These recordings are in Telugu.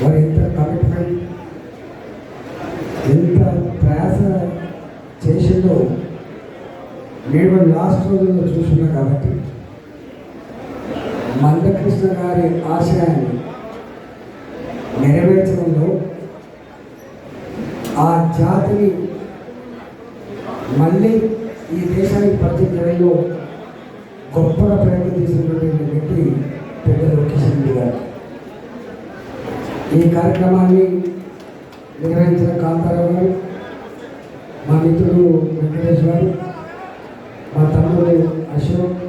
వారు ఎంత కమిట్మెంట్ ఎంత ప్రయాస చేసిందో నేను లాస్ట్ రోజుల్లో చూస్తున్నా కాబట్టి మందకృష్ణ గారి ఆశయాన్ని నెరవేర్చడంలో ఆ జాతిని మళ్ళీ ఈ దేశానికి పరిచయం చేయడంలో గొప్పగా ప్రయత్నం చేసినటువంటి వ్యక్తి పెద్ద లోకేష్ రెడ్డి గారు. ఈ కార్యక్రమాన్ని నిర్వహించిన కాంతారావు గారు మా మిత్రుడు వెంకటేష్ గారు మా తమ్ముడు అశోక్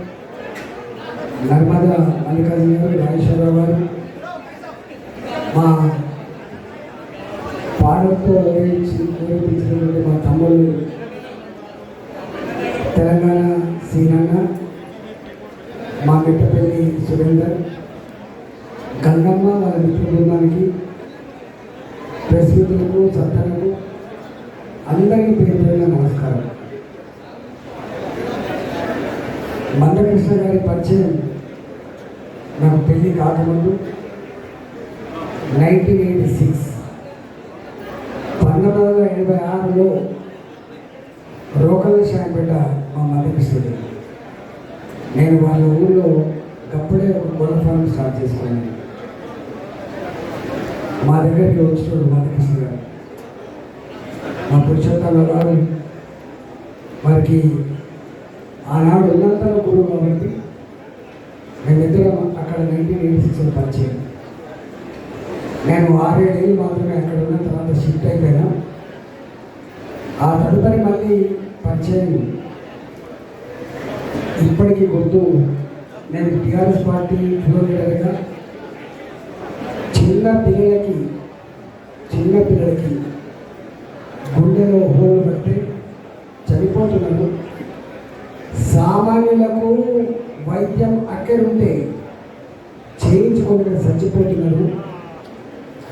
నర్మదా మల్లికార్జున గారు రాజేశ్వరరావు గారు మా పాడతో ఓడించినటువంటి మా తమ్ముడు తెలంగాణ సీనన్న మా మిట్టపల్లి సురేందర్ గంగమ్మ వారి మిత్ర బృందానికి ప్రెస్ మిత్రులకు సత్తలకు అందరికీ పేరు నమస్కారం. మందకృష్ణ గారి పరిచయం నాకు పెళ్ళి కాకముందు నైన్టీన్ ఎయిటీ సిక్స్. పంతొమ్మిది వందల ఎనభై ఆరులో రోకల శాంపేట మా మందకృష్ణుడు. నేను వాళ్ళ ఊళ్ళో అప్పుడే ఒక కోళ్ళ స్టార్ట్ చేసుకున్నాను. మా దగ్గరికి వచ్చినాడు మందకృష్ణ గారు. మా పురుషోత్తంలో గారు వారికి ఆనాడు ఉన్నంతలో గురువు కాబట్టి మేమిద్దరం అక్కడ నైన్టీన్ ఎయిటీ సిక్స్లో పరిచయం. నేను ఆరేడేళ్ళు మాత్రమే అక్కడ ఉన్న తర్వాత షిఫ్ట్ అయిపోయినా ఆ తదుపరి మళ్ళీ పరిచయం ఇప్పటికీ గుర్తు. నేను టీఆర్ఎస్ పార్టీ ఫ్లోర్ చిన్న పిల్లలకి చిన్న పిల్లలకి గుండెలో హోలు పట్టి చనిపోతున్నారు. సామాన్యులకు వైద్యం అక్కడుంటే చేయించుకోకుండా చచ్చిపోతున్నారు.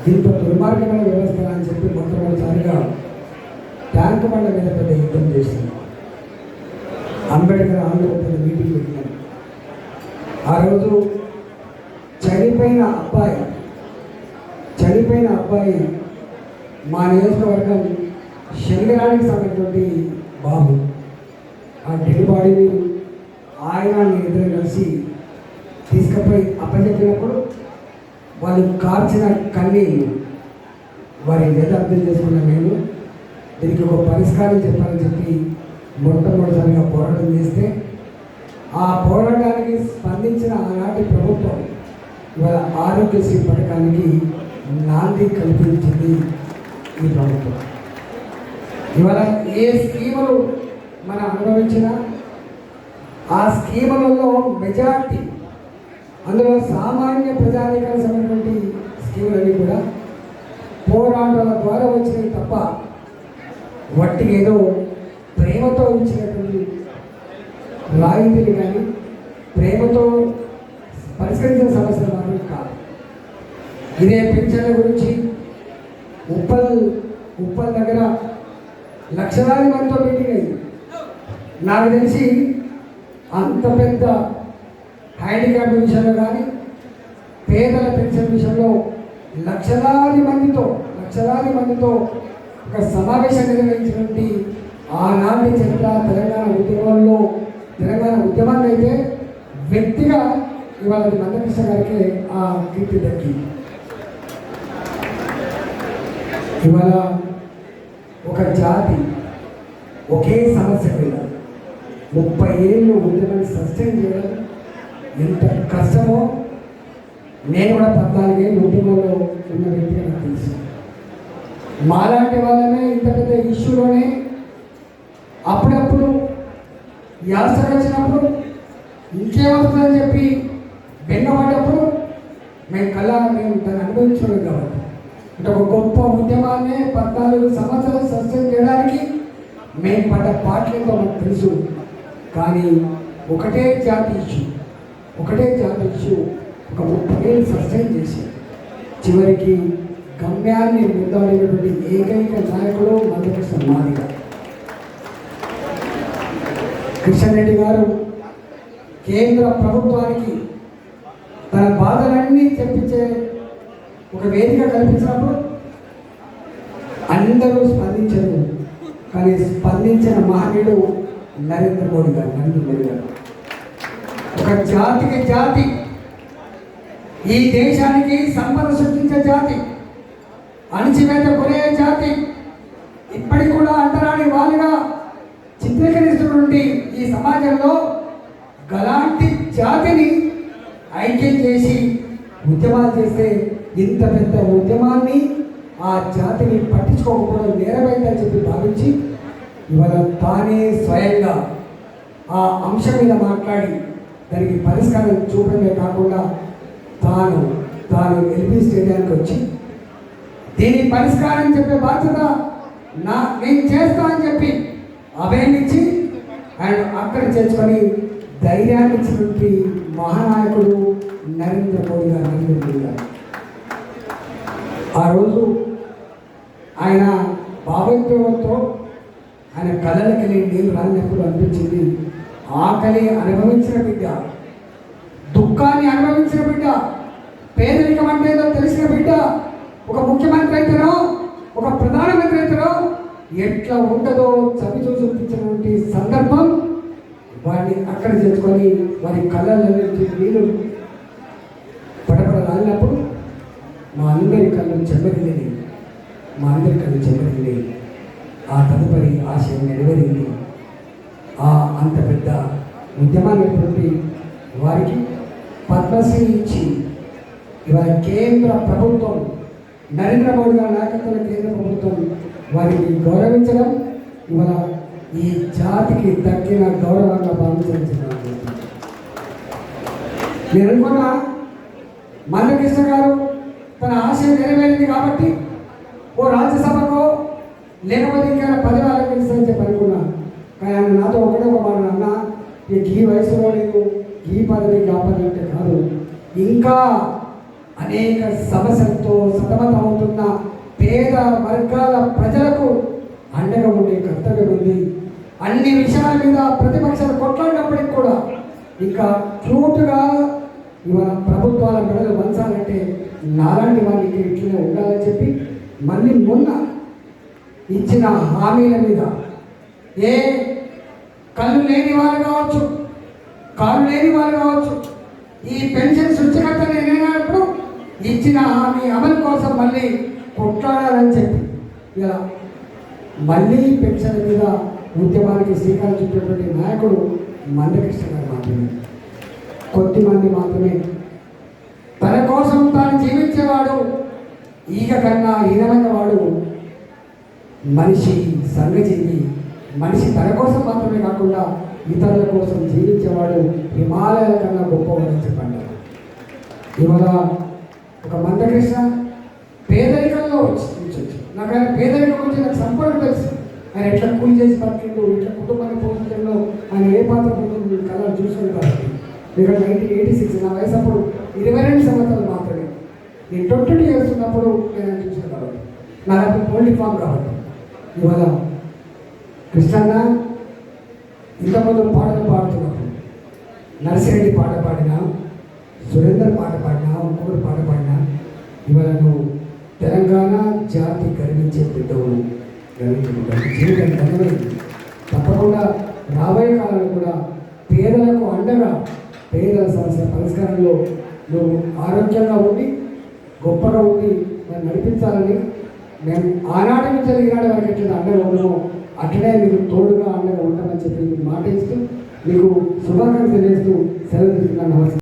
దీంతో దుర్మార్గమైన వ్యవస్థ అని చెప్పి మొట్టమొదటిసారిగా ట్యాంక్ బండ మీద పెద్ద యుద్ధం చేసింది. అంబేద్కర్ మా నియోజకవర్గం శరీరానికి సంబంధించినటువంటి బాబు ఆ డెడ్ బాడీని ఆయన ఇద్దరు కలిసి తీసుకుపోయి అప్పచెప్పినప్పుడు వాళ్ళు కార్చిన కన్నీళ్ళు వారి మీద అర్థం చేసుకున్న నేను దీనికి ఒక పరిష్కారం చెప్పాలని చెప్పి మొట్టమొదటిసారిగా పోరాటం చేస్తే ఆ పోరాటానికి స్పందించిన ఆనాటి ప్రభుత్వం ఇవాళ ఆరోగ్యశ్రీ పథకానికి నాంది కల్పించింది. ఈ ప్రభుత్వం ఇవాళ ఏ స్కీములు మనం అనుభవించినా ఆ స్కీములలో మెజార్టీ అందులో సామాన్య ప్రజానికానికి సంబంధించినటువంటి స్కీములన్నీ కూడా పోరాటాల ద్వారా వచ్చినవి తప్ప వట్టి ఏదో ప్రేమతో ఇచ్చినటువంటి రాయితీలు కానీ ప్రేమతో పరిష్కరించిన సమస్యలు మాత్రం కాదు. ఇదే పెన్షన్ల గురించి ఉప్పల్ ఉప్పల్ దగ్గర లక్షలాది మందితో మీటింగ్ అయింది. నాకు తెలిసి అంత పెద్ద హ్యాండిక్యాప్ విషయంలో కానీ పేదల పెన్షన్ విషయంలో లక్షలాది మందితో లక్షలాది మందితో ఒక సమావేశం నిర్వహించినటువంటి ఆనాటి చరిత్ర తెలంగాణ ఉద్యమంలో తెలంగాణ ఉద్యమాన్ని అయితే వ్యక్తిగా ఇవాళ మందకృష్ణ గారికి ఆ కీర్తి దక్కింది. ఇవాళ ఒక జాతి ఒకే సమస్య మీద ముప్పై ఏళ్ళు ఉద్యమాన్ని సస్టైన్ చేయడం ఎంత కష్టమో నేను కూడా పద్నాలుగేళ్ళు ఉద్యమంలో ఉన్న వ్యక్తిగా నాకు తెలుసు. మాలాంటి వాళ్ళమే ఇంత పెద్ద ఇష్యూలోనే అప్పుడప్పుడు యాసకు వచ్చినప్పుడు ఇంకేమవుతుందని చెప్పి బెన్నపడ్డప్పుడు మేము కళ్ళ మేము దాన్ని అనుభవించడం కాబట్టి. అంటే ఒక గొప్ప ఉద్యమాన్ని పద్నాలుగు సంవత్సరాలు సస్యం చేయడానికి మేము పడ్డ పాటలేదో మాకు తెలుసు. కానీ ఒకటే జాతి ఇష్యూ ఒకటే జాతి ఇష్యూ ఒక ముప్పై ఏళ్ళు సస్యం చేసి చివరికి గమ్యాన్ని నిర్ధారించినటువంటి ఏకైక నాయకుడు మందకృష్ణ మాదిగ. కిషన్రెడ్డి గారు కేంద్ర ప్రభుత్వానికి తన బాధలన్నీ చెప్పించే ఒక వేదిక కల్పించినప్పుడు అందరూ స్పందించరు. కానీ స్పందించిన మహనీయుడు నరేంద్ర మోడీ గారు నరేంద్ర మోడీ గారు. ఒక జాతికి జాతి ఈ దేశానికి సంపద సృష్టించే జాతి అణిచివేత కొనే జాతి ఇప్పటికి కూడా అంటరాని వాళ్ళుగా చిత్రీకరిస్తున్నటువంటి ఈ సమాజంలో గలాంటి జాతిని ఐక్యం చేసి ఉద్యమాలు చేస్తే ఇంత పెద్ద ఉద్యమాన్ని ఆ జాతిని పట్టించుకోకపోవడం నేరమైందని చెప్పి భావించి ఇవాళ తానే స్వయంగా ఆ అంశం మీద మాట్లాడి దానికి పరిష్కారం చూపడమే కాకుండా తాను తాను ఎల్బీ స్టేడియానికి వచ్చి దీని పరిష్కారం చెప్పే బాధ్యత నా నేను చేస్తా అని చెప్పి అభయమిచ్చి అండ్ అక్కడ చేర్చుకొని ధైర్యాన్ని ఇచ్చినటువంటి మహానాయకుడు నరేంద్ర మోడీ గారు నరేంద్ర మోడీ గారు. ఆ రోజు ఆయన భావోద్వేగంతో ఆయన కళ్ళకి నీళ్ళు రాలినప్పుడు అనిపించింది. ఆకలి అనుభవించిన బిడ్డ దుఃఖాన్ని అనుభవించిన బిడ్డ పేదరికం అంటే ఏదో తెలిసిన బిడ్డ ఒక ముఖ్యమంత్రి అయితేనో ఒక ప్రధానమంత్రి అయితేనో ఎట్లా ఉంటుందో చవి చూపించినటువంటి సందర్భం వాడిని అక్కడ చేసుకొని వారి కళ్ళల్లో నీళ్ళు పడపడ రాలినప్పుడు మా అందరి కళ్ళు చెమ్మరిల్లింది మా అందరి కళ్ళు చెమ్మరిల్లి ఆ తదుపరి ఆశయం నెరవేరింది. ఆ అంత పెద్ద ఉద్యమాలైనటువంటి వారికి పద్మశ్రీ ఇచ్చి ఇవాళ కేంద్ర ప్రభుత్వం నరేంద్ర మోడీ గారి నాయకత్వంలో కేంద్ర ప్రభుత్వం వారిని గౌరవించడం ఇవాళ ఈ జాతికి తగ్గిన గౌరవంగా భావించాల్సిన నేను అనుకున్నా మల్లకృష్ణ గారు తన ఆశయం నెరవేరింది కాబట్టి ఓ రాజ్యసభకో లేకపోతే ఇంకా పదవి అలంకరిస్తానని చెప్పి అనుకున్నా. కానీ ఆయన నాతో ఒకటే ఒక మాట అన్న ఈ ఈ వయసులో నీకు ఈ పదవి ఆ అంటే కాదు. ఇంకా అనేక సమస్యలతో సతమతమవుతున్న పేద వర్గాల ప్రజలకు అండగా ఉండే కర్తవ్యం ఉంది. అన్ని విషయాల మీద ప్రతిపక్షాలు కొట్లాడినప్పటికి కూడా ఇంకా ట్రూట్గా ఇవాళ ప్రభుత్వాల మెడలు వంచాలంటే నాలాంటి వారికి ఇట్లనే ఉండాలని చెప్పి మళ్ళీ మొన్న ఇచ్చిన హామీల మీద ఏ కళ్ళు లేని వాళ్ళు కావచ్చు కాళ్ళు లేని వాళ్ళు కావచ్చు ఈ పెన్షన్ సృష్టికర్త నేనైనప్పుడు ఇచ్చిన హామీ అమలు కోసం మళ్ళీ కొట్లాడాలని చెప్పి ఇలా మళ్ళీ పెన్షన్ మీద ఉద్యమానికి శ్రీకారం చుట్టేటువంటి నాయకుడు మందకృష్ణ గారు మాట్లాడారు. కొద్దిమంది మాత్రమే. తన కోసం తాను జీవించేవాడు ఈగ కన్నా హీనమైన వాడు మనిషి సంఘజీవి. మనిషి తన కోసం మాత్రమే కాకుండా ఇతరుల కోసం జీవించేవాడు హిమాలయాల కన్నా గొప్పవాడని చెప్పండి. ఇవాళ ఒక మందకృష్ణ పేదరికంలో వచ్చి నాకు ఆయన పేదరికం గురించి నాకు సంపూర్ణ తెలుసు. ఆయన ఎట్లా కూలి చేసి బతికిండు ఇట్లా కుటుంబాన్ని పోషించడంలో ఆయన ఏ పాత్ర పొందుతుంది మీరు కళ చూసుకుంటారు కాబట్టి ఇక్కడ నైన్టీన్ ఎయిటీ సిక్స్ నా వయసు అప్పుడు ఇరవై రెండు సంవత్సరాలు మాత్రమే. నేను ట్వంటీ టూ ఇయర్స్ ఉన్నప్పుడు నేను ఆయన చూసిన కాబట్టి. నాకు ఓన్లీ ఫామ్ కాబట్టి. ఇవాళ కృష్ణన్న ఇంతకుముందు పాటలు పాడుతున్నప్పుడు నర్సిరెడ్డి పాట పాడినా సురేందర్ పాట పాడినా ఒక్కొక్కరు పాట పాడినా ఇవాళ నువ్వు తెలంగాణ జాతి గర్వించే బిడ్డవు. గర్వించుకుంటావు జీవితం ఘనమైంది తప్పకుండా రాబోయే కాలంలో కూడా పేదలకు అండగా పేదల సమస్య పరిష్కారంలో నువ్వు ఆరోగ్యంగా ఉండి గొప్పగా ఉండి నన్ను నడిపించాలని మేము ఆనాటి నుంచి ఈనాటి వరకు ఎట్లా అండగా ఉన్నామో అట్లనే మీకు తోడుగా అండగా ఉంటామని చెప్పి మీకు మాట ఇస్తూ మీకు శుభాకాంక్షలు తెలియజేస్తూ సెలవు తీసుకున్నాను నమస్తే